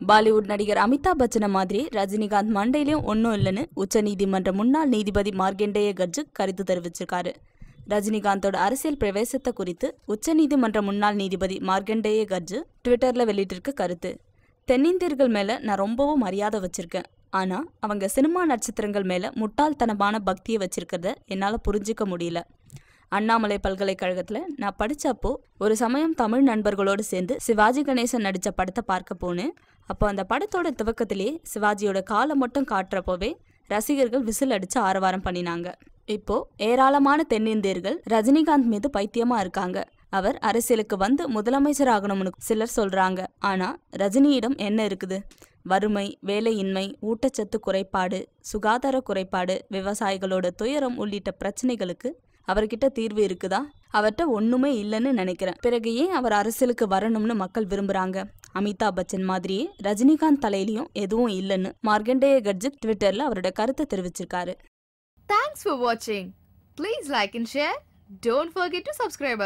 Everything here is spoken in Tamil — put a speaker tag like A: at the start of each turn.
A: பாலிவுட் நடிகர் அமிதாப் பச்சனை மாதிரி ரஜினிகாந்த் மண்டையிலும் ஒன்றும் இல்லைன்னு உச்சநீதிமன்ற முன்னாள் நீதிபதி மார்க்கெண்டேய கர்ஜு கருத்து தெரிவிச்சிருக்காரு. ரஜினிகாந்தோட அரசியல் பிரவேசத்தை குறித்து உச்சநீதிமன்ற முன்னாள் நீதிபதி மார்க்கெண்டேய கர்ஜு ட்விட்டரில் வெளியிட்டிருக்க கருத்து. தென்னிந்தியர்கள் மேலே நான் ரொம்பவும் மரியாதை வச்சிருக்கேன். ஆனால் அவங்க சினிமா நட்சத்திரங்கள் மேலே முட்டாள்தனமான பக்தியை வச்சிருக்கிறத என்னால் புரிஞ்சுக்க முடியல. அண்ணாமலை பல்கலைக்கழகத்துல நான் படிச்சப்போ ஒரு சமயம் தமிழ் நண்பர்களோடு சேர்ந்து சிவாஜி கணேசன் நடிச்ச படத்தை பார்க்க போனேன். அப்போ அந்த படத்தோட துவக்கத்திலேயே சிவாஜியோட காலை மட்டும் காட்டுறப்போவே ரசிகர்கள் விசில் அடிச்சு ஆரவாரம் பண்ணினாங்க. இப்போ ஏராளமான தென்னிந்தியர்கள் ரஜினிகாந்த் மீது பைத்தியமா இருக்காங்க. அவர் அரசியலுக்கு வந்து முதலமைச்சர் ஆகணும்னு சிலர் சொல்றாங்க. ஆனா ரஜினியிடம் என்ன இருக்குது? வறுமை வேலையின்மை ஊட்டச்சத்து குறைபாடு சுகாதார குறைபாடு விவசாயிகளோட துயரம் உள்ளிட்ட பிரச்சனைகளுக்கு அவர்கிட்ட தீர்வு இருக்குதா? அவர்கிட்ட ஒண்ணுமே இல்லைன்னு நினைக்கிறேன். பிறகு ஏன் அவர் அரசியலுக்கு வரணும்னு மக்கள் விரும்புறாங்க? அமிதாப் பச்சன் மாதிரியே ரஜினிகாந்த் தலையிலையும் எதுவும் இல்லைன்னு மார்கண்டேய கட்ஜிக் ட்விட்டர்ல அவரோட கருத்தை தெரிவிச்சிருக்காரு.
B: தேங்க்ஸ் for வாட்சிங் please like and share don't forget to subscribe.